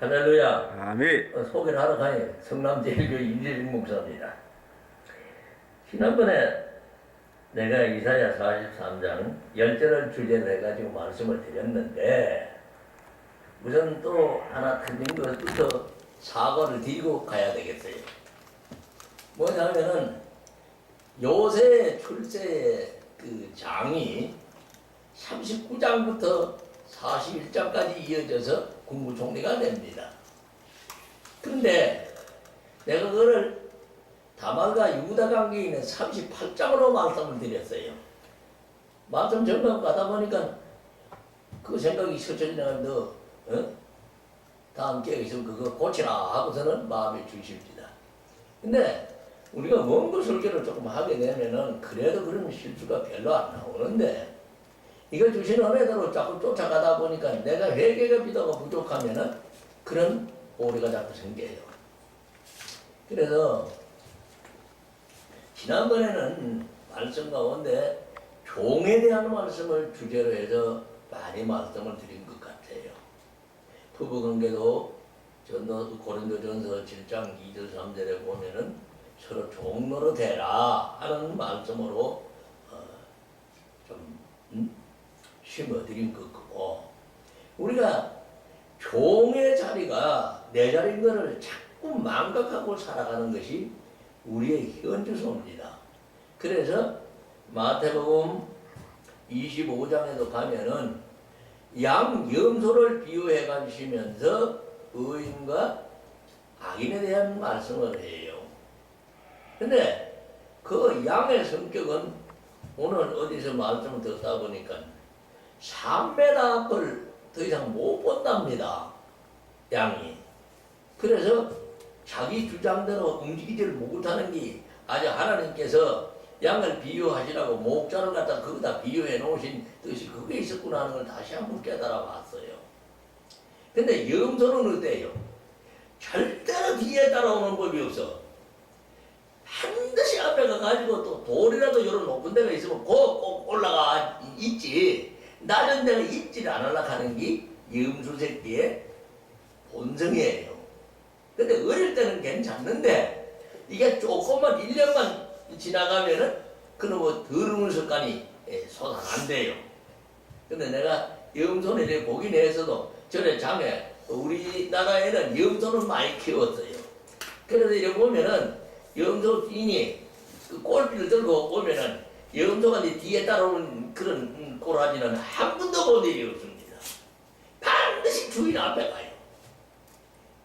할렐루야. 아멘. 어, 소개를 하러 가니 성남제일교회 임재빈 목사입니다. 지난번에 내가 이사야 43장 열절을 주제로 해가지고 말씀을 드렸는데 우선 또 하나 틀린 것부터 사과를 드리고 가야 되겠어요. 뭐냐면은 요새 출세의 그 장이 39장부터 41장까지 이어져서 국무 총리가 됩니다. 근데 내가 그거를 다말과 유다 관계에 있는 38장으로 말씀을 드렸어요. 말씀 전면 가다 보니까 그 생각이 스쳐지나 너 어? 다음 기회에 있으면 그거 고치라 하고서는 마음에 주십니다. 근데 우리가 원고 설계를 조금 하게 되면은 그래도 그런 실수가 별로 안 나오는데 이거 주신 은혜대로 자꾸 쫓아가다 보니까 내가 회개가 비도가 부족하면은 그런 오류가 자꾸 생겨요. 그래서 지난번에는 말씀 가운데 종에 대한 말씀을 주제로 해서 많이 말씀을 드린 것 같아요. 부부관계도 전도 고린도전서 7장 2절 3절에 보면은 서로 종로로 되라 하는 말씀으로 어, 좀 음? 심어드린 것 같고 우리가 종의 자리가 내 자리인 것을 자꾸 망각하고 살아가는 것이 우리의 현주소입니다. 그래서 마태복음 25장에도 가면은 양 염소를 비유해 가시면서 의인과 악인에 대한 말씀을 해요. 근데 그 양의 성격은 오늘 어디서 말씀을 듣다 보니까 3m 앞을 더 이상 못 본답니다. 양이. 그래서 자기 주장대로 움직이지를 못하는 게 아주 하나님께서 양을 비유하시라고 목자를 갖다 거기다 비유해 놓으신 뜻이 그게 있었구나 하는 걸 다시 한번 깨달아 봤어요. 근데 염소는 어때요? 절대로 뒤에 따라오는 법이 없어. 반드시 앞에 가가지고 또 돌이라도 이런 높은 데가 있으면 꼭 올라가 있지. 낮은 데가 있지를 않으려 하는 게 염소 새끼의 본성이에요. 근데 어릴 때는 괜찮는데 이게 조금만 1년만 지나가면은 그놈의 더러운 습관이 예, 솟아난대요. 근데 내가 이렇게 보기 내에서도 전에 장에 우리나라에는 염소는 많이 키웠어요. 그래서 이렇게 보면은 염소 주인이 그 꼴비를 들고 오면은 염소가 네 뒤에 따라오는 그런 음, 꼬라지는 한 번도 본 일이 없습니다. 반드시 주인 앞에 가요.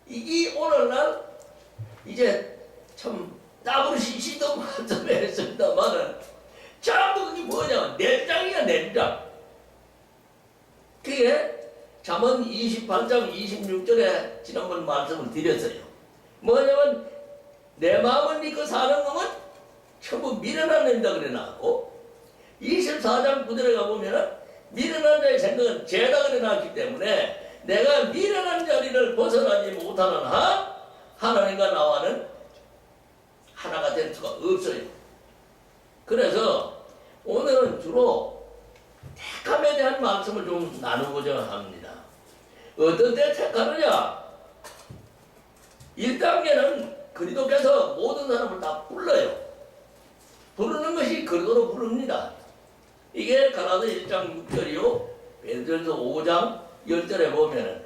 이게 오늘날 이제 참 나부르시 시도 좀 했습니다만은 전부 그게 뭐냐 내장이야 내장 그게 잠언 28장 26절에 지난번 말씀을 드렸어요 뭐냐면 내 마음을 믿고 사는 놈은 전부 미련한 놈이다 그래 놨고 24장 9절에 가보면은 미련한 자의 생각은 죄다 그래 놨기 때문에 내가 미련한 자리를 벗어나지 못하는 한 하나님과 나와는 하나가 될 수가 없어요. 그래서 오늘은 주로 택함에 대한 말씀을 좀 나누고자 합니다. 어떤 때 택하느냐? 1단계는 그리도께서 모든 사람을 다 불러요. 부르는 것이 그리도로 부릅니다. 이게 가라도 1장 6절이요. 베드로전서 5장 10절에 보면은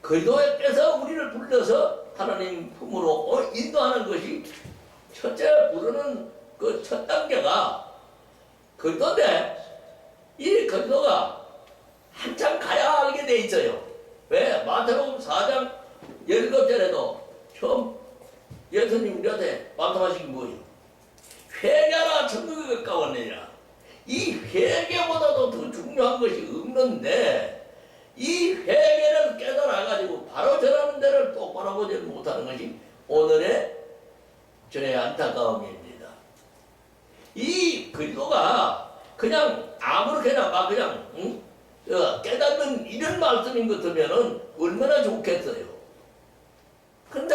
그리도께서 우리를 불러서 하나님 품으로 어, 인도하는 것이 첫째 부르는 그 첫 단계가 그리도인데 이 그리도가 한참 가야 하게 돼 있어요. 왜? 마태복음 4장 17절에도 처음 예수님 우리한테 말씀하신 게 뭐예요? 회개하라 천국에 가까웠느니라. 이 회개보다도 더 중요한 것이 없는데 이 회개를 깨달아가지고 바로 전하는 데를 똑바로 보지 못하는 것이 오늘의 저의 안타까움입니다. 이 그리도가 그냥 아무렇게나 막 그냥 응? 어, 깨닫는 이런 말씀인 것 같으면은 얼마나 좋겠어요. 근데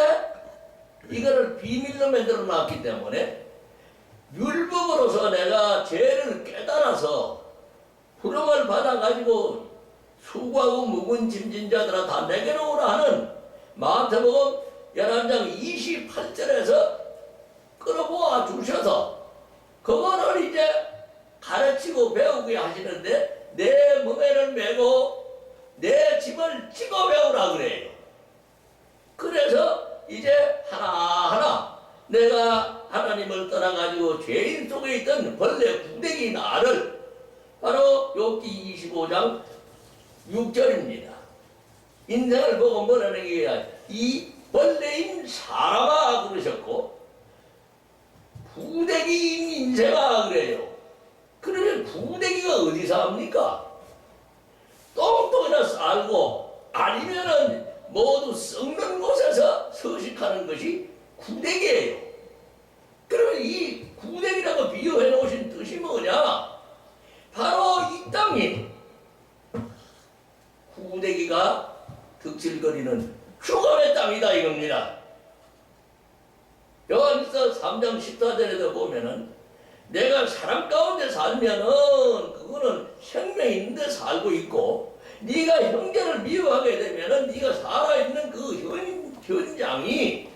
이거를 비밀로 만들어 놨기 때문에 율법으로서 내가 죄를 깨달아서 부름을 받아가지고 수고하고 묵은 짐진 자들아 다 내게로 오라 하는 마태복음 11장 28절에서 끌어모아 주셔서 그거를 이제 가르치고 배우게 하시는데 내 멍에를 메고 내 짐을 찍어 배우라 그래요. 그래서 이제 하나하나 내가 하나님을 떠나가지고 죄인 속에 있던 벌레 구데기 나를 바로 욥기 25장 6절입니다. 인생을 보고 뭐라는 게이 벌레인 사람아 그러셨고 부대기인 인생아 그래요. 그러면 부대기가 어디서 합니까? 똥똥이나 살고 아니면은 모두 썩는 곳에서 서식하는 것이 구대기예요. 그러면 이 구대기라고 비유해 놓으신 뜻이 뭐냐? 바로 이 땅이 구대기가 득실거리는 죽음의 땅이다 이겁니다. 요한일서 3장 14절에도 보면은 내가 사람 가운데 살면은 그거는 생명 있는데 살고 있고 네가 형제를 미워하게 되면은 네가 살아있는 그 현, 현장이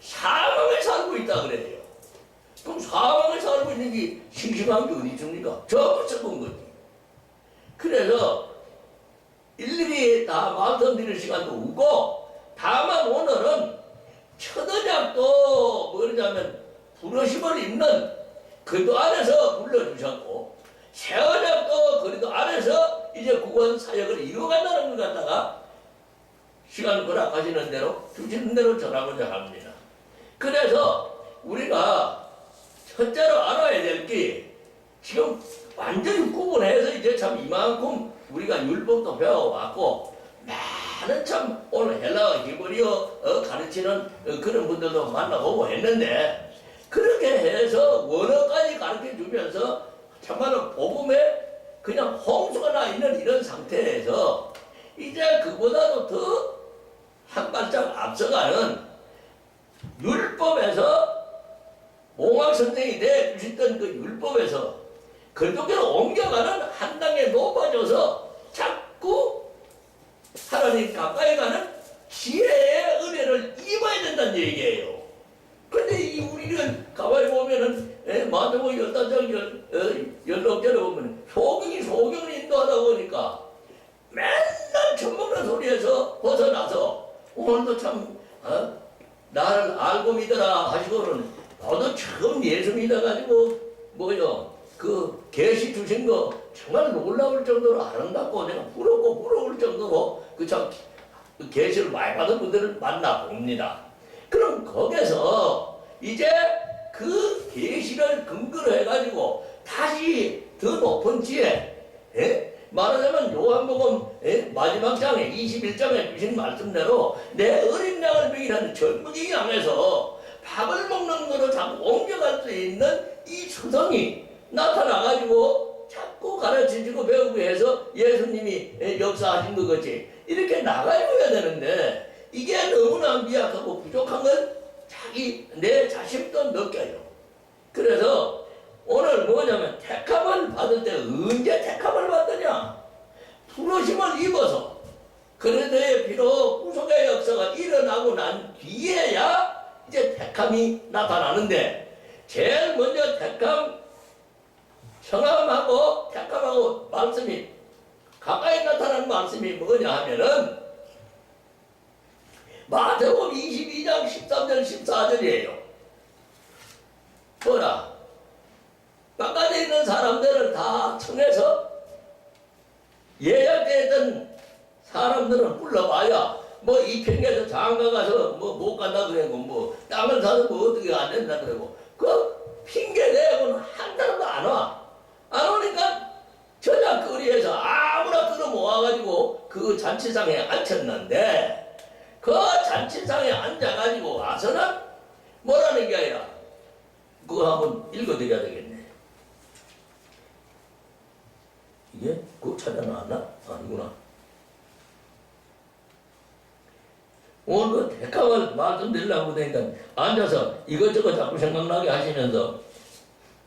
사망에 살고 있다 그래요. 그럼 사망에 살고 있는 게 싱싱한 게 어디 있습니까? 저거 썩은 거지. 그래서 일일이 다 말씀드릴 시간도 없고 다만 오늘은 첫언약도 뭐냐면 부르심을 입는 그도 안에서 불러주셨고 새언약도 그래도 안에서 이제 구원 사역을 이루어간다는 것 갖다가 시간 허락하시는 대로 주시는 대로 전하고자 합니다. 그래서 우리가 첫째로 알아야 될 게 지금 완전히 구분해서 이제 참 이만큼 우리가 율법도 배워왔고 많은 참 오늘 헬라어 히브리어 어, 가르치는 어, 그런 분들도 만나보고 했는데 그렇게 해서 원어까지 가르쳐 주면서 참말로 복음에 그냥 홍수가 나 있는 이런 상태에서 이제 그보다도 더 한 발짝 앞서가는 율법에서 몽학 선생이 내 주셨던 그 율법에서 그쪽으로 옮겨가는 한 단계 높아져서 자꾸 하나님 가까이 가는 지혜의 은혜를 입어야 된다는 얘기예요. 근데 이 우리는 가만히 보면은 예, 마태복음 열다장 열 어, 보면 소경이 소경을 인도하다 보니까 맨날 처먹는 소리에서 벗어나서 오늘도 참 어? 나를 알고 믿어라 하시고는 너도 처음 예수 믿어가지고 뭐요 그 계시 주신 거 정말 놀라울 정도로 아름답고 내가 부럽고 부러울 정도로 그참 계시를 많이 받은 분들을 만나 봅니다. 그럼 거기서 이제 그 계시를 근거로 해가지고 다시 더 높은 지혜, 예? 말하자면 요한복음 예? 마지막 장에 21장에 주신 말씀대로 내 어린 양을 먹이라는 젊은이 양에서 밥을 먹는 거로 자꾸 옮겨갈 수 있는 이 초성이 나타나가지고 자꾸 가르치시고 배우고 해서 예수님이 예, 역사하신 거겠지. 이렇게 나가줘야 되는데 이게 너무나 미약하고 부족한 건 자기 내 자신도 느껴요. 그래서 오늘 뭐냐면 택함을 받을 때 언제 택함을 받느냐? 부르심을 입어서 그래도의 비로 구속의 역사가 일어나고 난 뒤에야 이제 택함이 나타나는데 제일 먼저 택함 청함하고 택함하고 말씀이 가까이 나타나는 말씀이 뭐냐 하면은 마태복음 22장 13절 14절이에요. 뭐라? 바깥에 있는 사람들을 다 청해서 예약됐던 사람들은 불러봐야 뭐 이평에서 장가 가서 뭐 못 간다 그러고 뭐 땅을 사서 뭐 어떻게 안 된다 그러고 그 핑계 대고는 한 사람도 안 와. 안 오니까 저작거리에서 아무나 끌어 모아가지고 그 잔치상에 앉혔는데 그 잔치상에 앉아가지고 와서는 뭐라는 게 아니라 그거 한번 읽어드려야 되겠네. 이게 그거 찾아 나왔나? 아니구나. 오늘 그 대가를 말씀드리려고 그러니까 앉아서 이것저것 자꾸 생각나게 하시면서 음,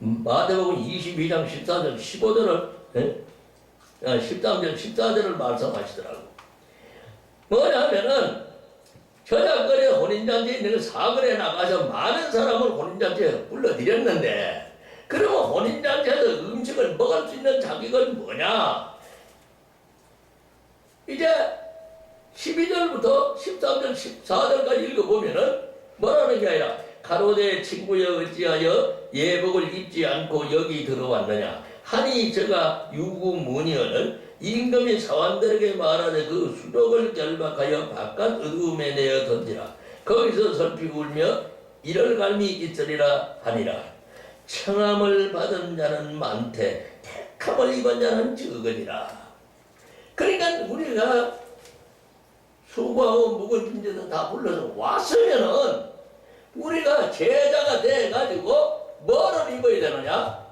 마태복음 22장 14절 15절을 예? 13절 14절을 말씀하시더라고. 뭐냐면은 저작거리 혼인잔치에 있는 그 사거리에 나가서 많은 사람을 혼인잔치에 불러들였는데 그러면 혼인잔치에서 음식을 먹을 수 있는 자격은 뭐냐? 이제 12절부터 13절, 14절까지 읽어보면은 뭐라는 게 아니라 가로대 친구여 어찌하여 예복을 입지 않고 여기 들어왔느냐? 하니 저가 유구문이어는 임금이 사원들에게 말하되 그 수록을 결박하여 바깥 어두움에 내어 던지라. 거기서 설피 울며 이럴 갈미 있으리라 하니라. 청함을 받은 자는 많되 택함을 입은 자는 적으니라. 그러니까 우리가 수고하고 묵은 존재도 다 불러서 왔으면은 우리가 제자가 돼가지고 뭐를 입어야 되느냐?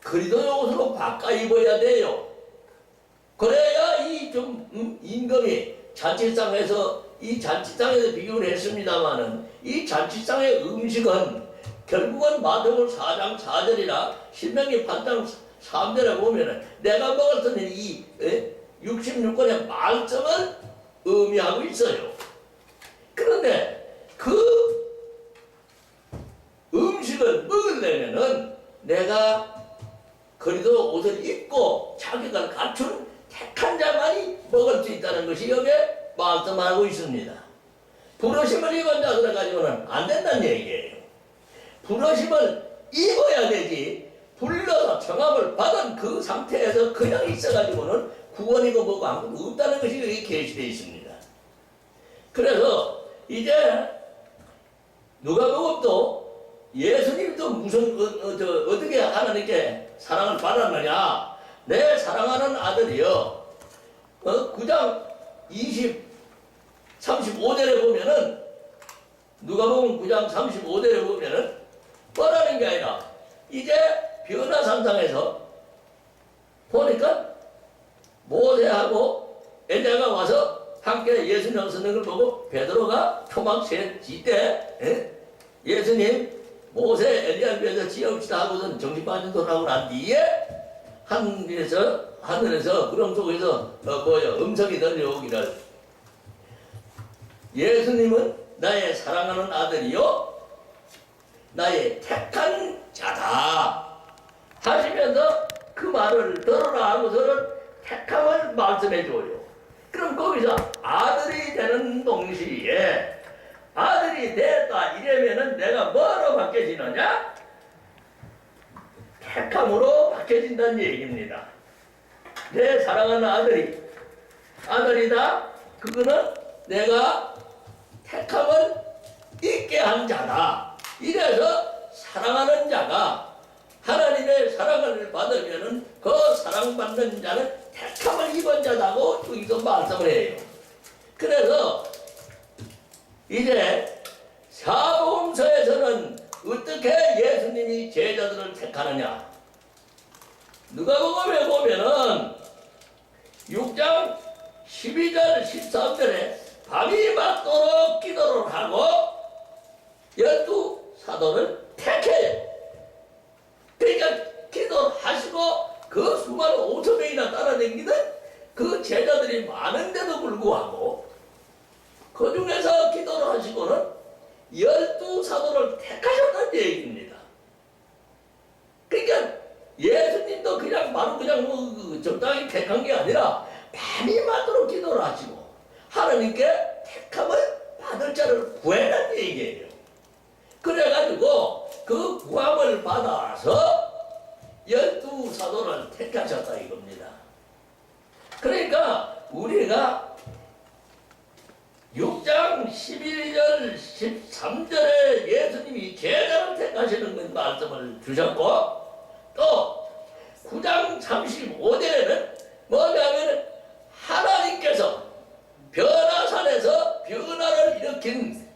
그리도의 옷으로 바꿔 입어야 돼요. 그래야 이좀 음, 임금이 잔치상에서 이 잔치상에서 비교를 했습니다마는 이 잔치상의 음식은 결국은 마태복음 4장 4절이나 신명기 8장 3절에 보면은 내가 먹었던 이 66권의 말씀을 의미하고 있어요. 그런데 그 음식을 먹으려면은 내가 그래도 옷을 입고 자격을 갖춘 택한 자만이 먹을 수 있다는 것이 여기에 말씀하고 있습니다. 입은 자 그래가지고는 안 된다는 얘기예요. 부러심을 입어야 되지 불러서 정함을 받은 그 상태에서 그냥 있어가지고는 구원이고 뭐고 아무것도 없다는 것이 여기 계시되어 있습니다. 그래서 이제 누가복음도 예수님도 무슨 어, 어, 저, 어떻게 하나님께 사랑을 받았느냐? 내 사랑하는 아들이여. 어, 9장 20, 35절에 보면은 누가복음 9장 35절에 보면은 뭐라는 게 아니라 이제 변화상상에서 보니까 모세하고 엘리야가 와서 함께 예수님 걸 보고 베드로가 토막새 지때 예? 예수님 모세 엘리야 위해서 지어옵시다 하고선 정신 빠진 돌아오고 난 뒤에 하늘에서 하늘에서 구름 속에서 어, 뭐야 음성이 들려오기를 예수님은 나의 사랑하는 아들이요 나의 택한 자다 하시면서 그 말을 들어라 하고서는 택함을 말씀해 줘요. 그럼 거기서 아들이 되는 동시에 아들이 됐다 이러면은 내가 뭐로 바뀌어지느냐? 바뀌어진다는 얘기입니다. 내 사랑하는 아들이 아들이다. 그거는 내가 택함을 있게 한 자다. 이래서 사랑하는 자가 하나님의 사랑을 받으면은 그 사랑받는 자는 택함을 입은 자다고 여기서 말씀을 해요. 그래서 이제 사복음서에서는 어떻게 예수님이 제자들을 택하느냐? 누가복음에 보면은 6장 12절 13절에 밤이 맞도록 기도를 하고 열두 사도를 택해요. 그러니까 기도하시고 그 수많은 5천 명이나 따라다니는 그 제자들이 많은데도 불구하고 그 중에서 기도를 하시고는 열두 사도를 택하셨다는 얘기입니다. 그러니까 예수님도 그냥 뭐 적당히 택한 게 아니라 밤이 맞도록 기도를 하시고 하나님께 택함을 받을 자를 구해라는 얘기예요. 그래가지고 그 구함을 받아서 열두 사도를 택하셨다 이겁니다. 그러니까 우리가 6장 11절 13절에 예수님이 제자를 택하시는 그 말씀을 주셨고 또 9장 35절에는 뭐냐면 하나님께서 변화산에서 변화를 일으킨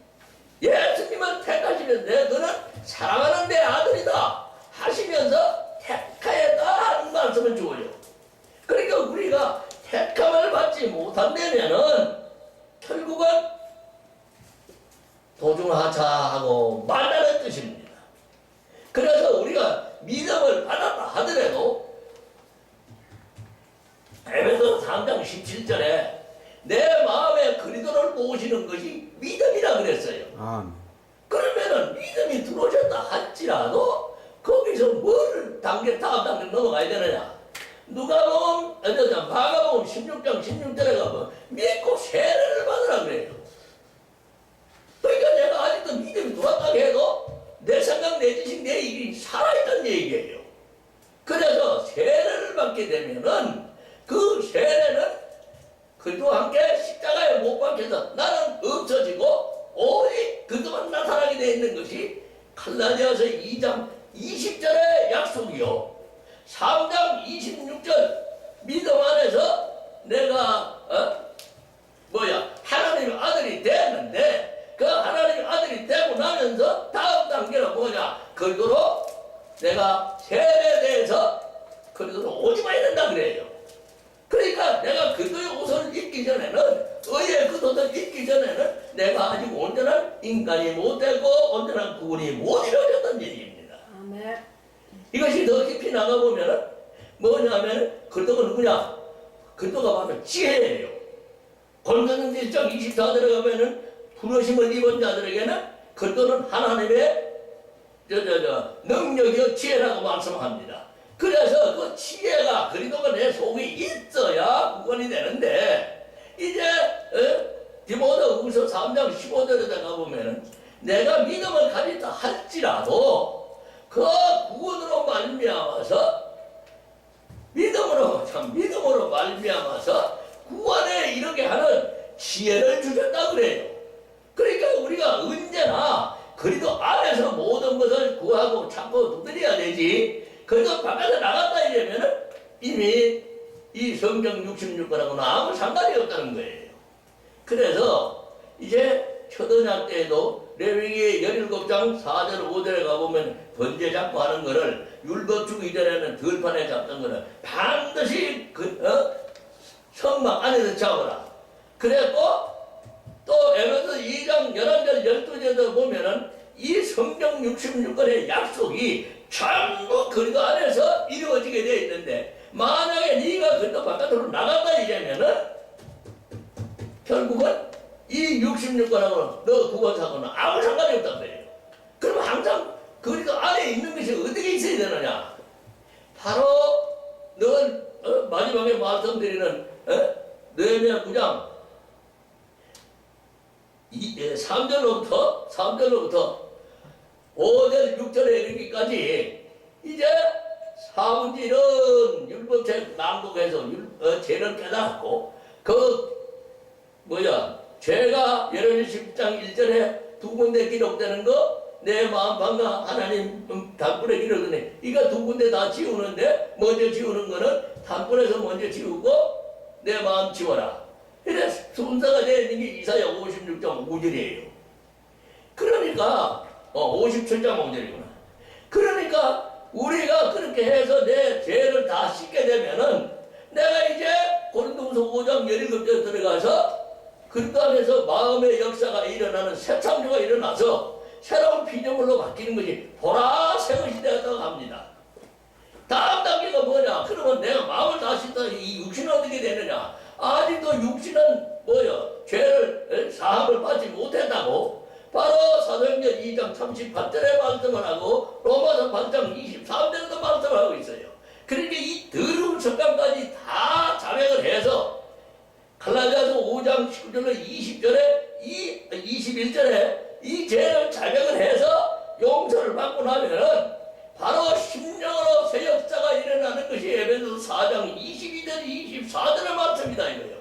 예수님을 택하시는데 너는 사랑하는 내 아들이다 하시면서 택하였다 하는 말씀을 주어요. 그러니까 우리가 택함을 받지 못한다면은 결국은 도중하차하고 말라는 뜻입니다. 그래서 우리가 믿음을 받았다 하더라도 3장 17절에 내 마음의 그리도를 모시는 것이 믿음이라 그랬어요. 아멘. 그러면은 믿음이 들어오셨다 할지라도 거기서 뭘 단계 다음 단계 넘어가야 되느냐? 누가 보면 어쩌자 마가복음 16장 16절에 가면 믿고 세례를 받으라 그래요. 그러니까 내가 아직도 믿음이 돌았다고 해도 내 생각, 내 지식, 내 일이 살아있다는 얘기예요. 그래서 세례를 받게 되면은 그 세례는 그리스도와 함께 십자가에 못 박혀서 나는 없어지고 오직 그동안 나타나게 되어 있는 것이 칼라디아서 2장 20절의 약속이요. 3장 26절 믿음 안에서 내가 어? 뭐야 하나님의 아들이 됐는데 그 하나님의 아들이 되고 나면서 다음 단계는 뭐냐 그리도로 내가 세례에 대해서 그리도로 오지 마야 된다 그래요. 그러니까 내가 그도의 옷을 입기 전에는 의의 그 옷을 입기 전에는 내가 아직 온전한 인간이 못 되고 온전한 구원이 못 이루어졌다는 얘기입니다. 아멘. 이것이 더 깊이 나가보면은 뭐냐면 그도가 누구냐? 그도가 바로 지혜예요. 권사는 1장 24절에 가면은 부르심을 입은 자들에게는 그도는 하나님의 저, 저, 저, 능력이요 지혜라고 말씀합니다. 그래서 그 지혜가 그리도가 내 속에 있어야 구원이 되는데 이제 어? 디모데 후서 3장 15절에 가보면은 내가 믿음을 가졌다 할지라도 그 구원으로 말미암아서 믿음으로 참 믿음으로 말미암아서 구원에 이르게 하는 지혜를 주셨다 그래요. 그러니까 우리가 언제나 그리도 안에서 모든 것을 구하고 찾고 두드려야 되지. 그래도 바깥에 나갔다 이러면은 이미 이 성경 66권하고는 아무 상관이 없다는 거예요. 그래서 이제 초등학 때에도 레위기 17장 4절 5절에 가보면 번제 잡고 하는 거를 율법 주기 전에는 들판에 잡던 거는 반드시 그, 어? 성막 안에서 잡아라. 그랬고 또 에베소 2장 11절 12절도 보면은 이 성경 66권의 약속이 전부 그리도 안에서 이루어지게 되어 있는데 만약에 네가 그리도 바깥으로 나간다 이러면은 결국은 이 66권하고는 너 구원사고는 아무 상관이 없단 말이에요. 그럼 항상 그리도 안에 있는 것이 어떻게 있어야 되느냐? 바로 늘 어, 마지막에 말씀드리는 어? 느헤미야 9장 3절로부터 3절로부터 5절 6절에 이르기까지 이제 사문지는 율법책 낭독해서 율, 어, 죄를 깨달았고 그 뭐야 죄가 예레미 10장 1절에 두 군데 기록되는 거 내 마음 방가 하나님 음, 단분에 기록되네 이거 두 군데 다 지우는데 먼저 지우는 거는 단분에서 먼저 지우고 내 마음 지워라. 이래 순서가 되어 있는 게 이사야 56장 5절이에요. 그러니까 어 57장 5절이구나. 그러니까 우리가 그렇게 해서 내 죄를 다 씻게 되면은 내가 이제 고린도후서 5장 17절 들어가서 그리스도 안에서 마음의 역사가 일어나는 새 창조가 일어나서 새로운 피조물로 바뀌는 것이 보라 새의 시대가 합니다. 다음 단계가 뭐냐? 그러면 내가 마음을 다시 또이 육신은 어떻게 되느냐? 아직도 육신은 뭐요? 죄를 사함을 받지 못했다고 바로 사도행전 2장 38절에 말씀을 하고 로마서 8장 23절에도 말씀을 하고 있어요. 그러니까 이 더러운 습관까지 다 자백을 해서 갈라디아서 5장 19절로 20절에 이 21절에 이 죄를 자백을 해서 용서를 받고 나면은 바로 심령으로 새 역사가 일어나는 것이 에베소 4장 22절 24절의 말씀이다 이거예요.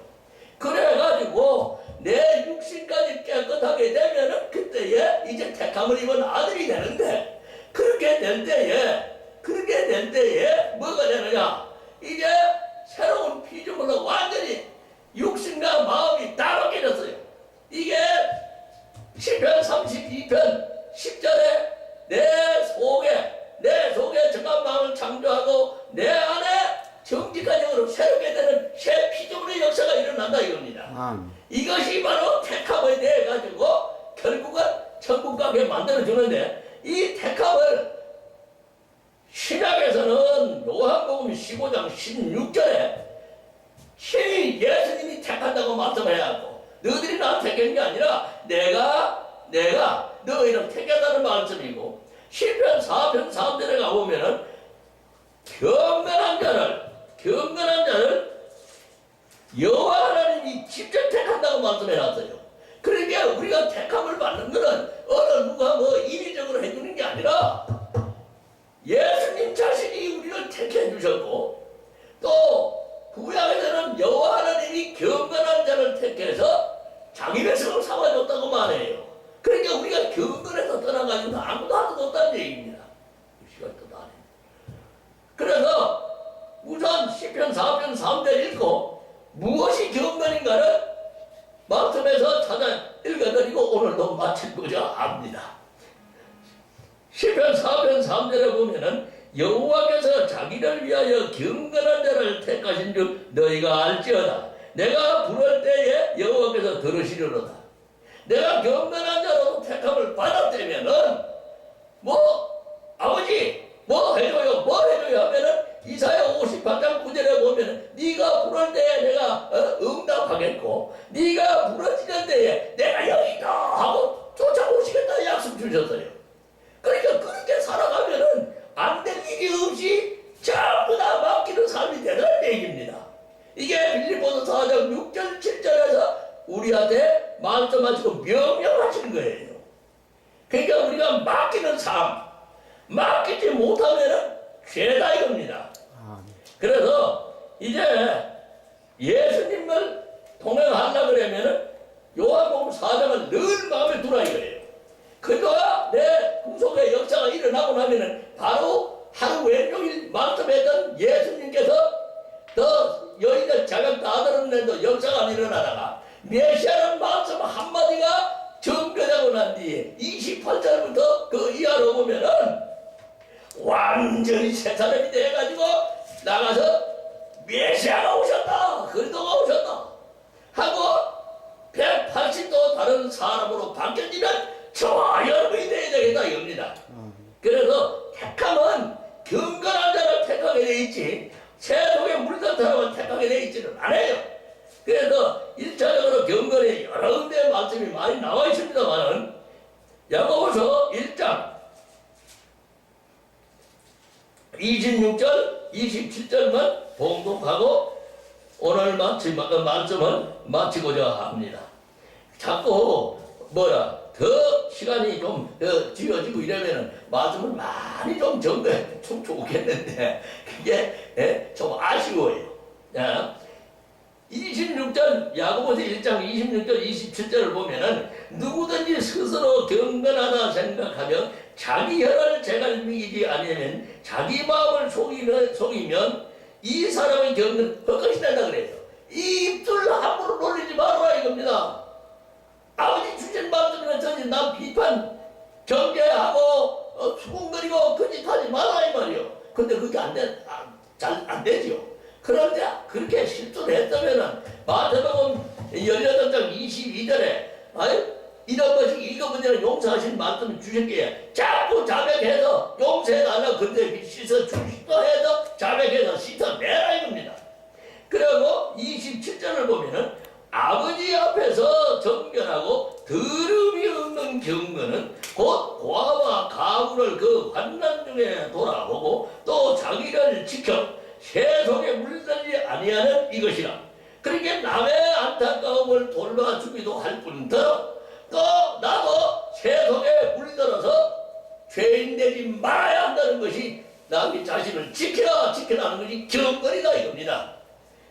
그래가지고 내 육신까지 깨끗하게 되면은 그때에 이제 택함을 입은 아들이 되는데 그렇게 될 때에 그렇게 될 때에 뭐가 되느냐 이제 새로운 피조물로 완전히 육신과 마음이 다 바뀌었어요. 이게 시편 32편 10절에 내 속에 내 속에 정한 마음을 창조하고 내 안에 정직한 영으로 새롭게 되는 새 피조물의 역사가 일어난다 이겁니다. 아멘. 이것이 바로 택함에 대해 가지고 결국은 천국 가게 만들어 주는데 이 택함을 신약에서는 요한복음 15장 16절에 신이 예수님이 택한다고 말씀해야 하고 너희들이 나 택한 게 아니라 내가 내가 너희를 택했다는 말씀이고 시편 4편 3절에 가보면은 경건한 자를 경건한 자를 여호와 하나님이 직접 택한다고 말씀해놨어요. 그러니까 우리가 택함을 받는 것은 어느 누가 뭐 인위적으로 해주는 게 아니라 예수님 자신이 우리를 택해 주셨고 또 구약에서는 여호와 하나님이 경건한 자를 택해서 자기 백성을 삼아줬다고 말해요. 그러니까 우리가 경건에서 떠나가지고 아무도 할수 없다는 얘기입니다. 이 시간 또 나네. 그래서 우선 시편 4편 3절 읽고 무엇이 경건인가를 말씀에서 찾아 읽어드리고 오늘도 마치고자 합니다. 시편 4편 3절에 보면은 여호와께서 자기를 위하여 경건한 자를 택하신 줄 너희가 알지어다. 내가 부를 때에 여호와께서 들으시려로다. 내가 경건한 자로 택함을 받았다면은 뭐 아버지 뭐 해줘요 뭐 해줘요 하면은 이사야 58장 9절에 보면은 네가 부를 때에 내가 어, 응답하겠고 네가 부르짖는 때에 내가 여기다 하고 쫓아오시겠다 약속 주셨어요. 그러니까 그렇게 살아가면은 안 될 일이 없이 전부 다 맡기는 삶이 되는 얘기입니다. 이게 빌리포스 4장 6절 7절에서 우리한테 말씀하시고 명령하시는 거예요. 그러니까 우리가 맡기는 삶, 맡기지 못하면은 죄다 이겁니다. 아, 네. 그래서 이제 예수님을 동행하려 그러면은 요한복음 4장을 늘 마음에 두라 이거예요. 그거야 내 구속의 역사가 일어나고 나면은 바로 하루 왼종일 말씀했던 예수님께서 더 여인의 자격 다 들었는데도 역사가 안 일어나다가 메시아는 말씀 한마디가 정교되고 난 뒤에 28절부터 그 이하로 보면은 완전히 새 사람이 돼가지고 나가서 메시아가 오셨다 그리스도가 오셨다 하고 180도 다른 사람으로 바뀌어지면 저와 여러분이 돼야 되겠다 이겁니다 아, 그래서 택함은 경건한 자를 택하게 돼 있지 세속에 물든 사람을 택 하게 돼 있지는 않아요 그래서 일차적으로 경건에 여러 군데 말씀이 많이 나와 있습니다만은 야고보서 1장 26절, 27절만 봉독하고 오늘 마치, 어, 말씀을 마치고자 합니다. 자꾸 뭐라 더 시간이 좀 어, 지어지고 이러면은 말씀을 많이 좀 정리해 좀 좋겠는데 그게 예, 좀 아쉬워요. 야, 26절 야고보서 1장 26절 27절을 보면은 누구든지 스스로 경건하다 생각하며 자기 혀를 제갈미이지 아니면 자기 마음을 속이면, 속이면 이 사람의 경건 헛것이 된다 그래요. 이 입술 함부로 놀리지 말아라 이겁니다. 아버지 주신 말씀이나 전지 남 비판 경계하고 어, 수군거리고 거짓하지 말라 이 말이요. 근데 그게 안 돼, 잘안 되지요. 그런데 그렇게 실수를 했다면은 마태복음 18장 22절에 아이 이런 것이 읽어보면 용서하신 말씀을 주셨기에 자꾸 자백해서 용서해달라 근데 씻어 주시다 해서 자백해서 씻어내라 이겁니다. 그리고 27절을 보면은 아버지 앞에서 정결하고 더름이 없는 경건은 곧 고아와 가부를 그 환난 중에 돌아보고 또 자기를 지켜 세속에 물들지 아니하는 이것이라. 그러니까 남의 안타까움을 돌봐주기도 할 뿐더러 또 나도 세속에 물들어서 죄인 되지 말아야 한다는 것이 남의 자신을 지켜라 지켜라는 것이 경건이다 이겁니다.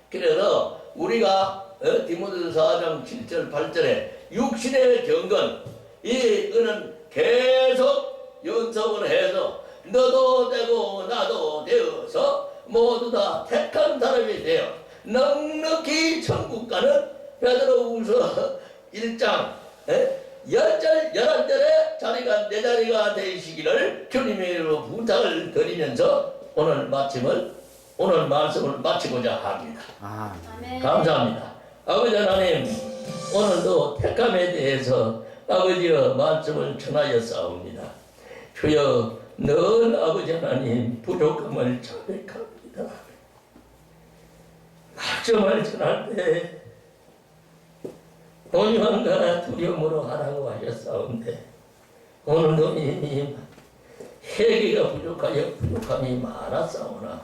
그래서 우리가 어, 디모데서 4장 7절 8절에 육신의 경건 이거는 계속 연속을 해서 너도 되고 나도 되어서 모두 다 택한 사람이 되어 넉넉히 천국 가는 베드로후서 1장 에? 열절 열한절에 자리가 내 자리가 되시기를 주님의 이름으로 부탁을 드리면서 오늘 마침을 오늘 말씀을 마치고자 합니다. 아, 네. 감사합니다. 아버지 하나님, 오늘도 택감에 대해서 아버지의 말씀을 전하여 싸웁니다. 주여, 늘 아버지 하나님 부족함을 자백합니다. 말씀을 전할 때 온유함과 두려움으로 하라고 하셨사온데 오늘도 이미 회개가 부족하여 부족함이 많았사오나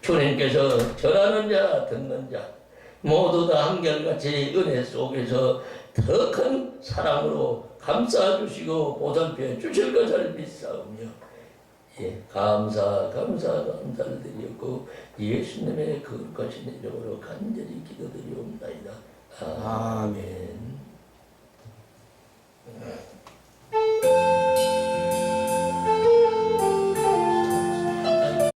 주님께서 전하는 자 듣는 자 모두 다 한결같이 은혜 속에서 더 큰 사랑으로 감싸 주시고 보살펴 주실 것을 믿사오며 예, 감사, 감사, 감사를 드리고 예수님의 그것이 이름으로 간절히 기도드리옵나이다. 아멘. 아멘. 예.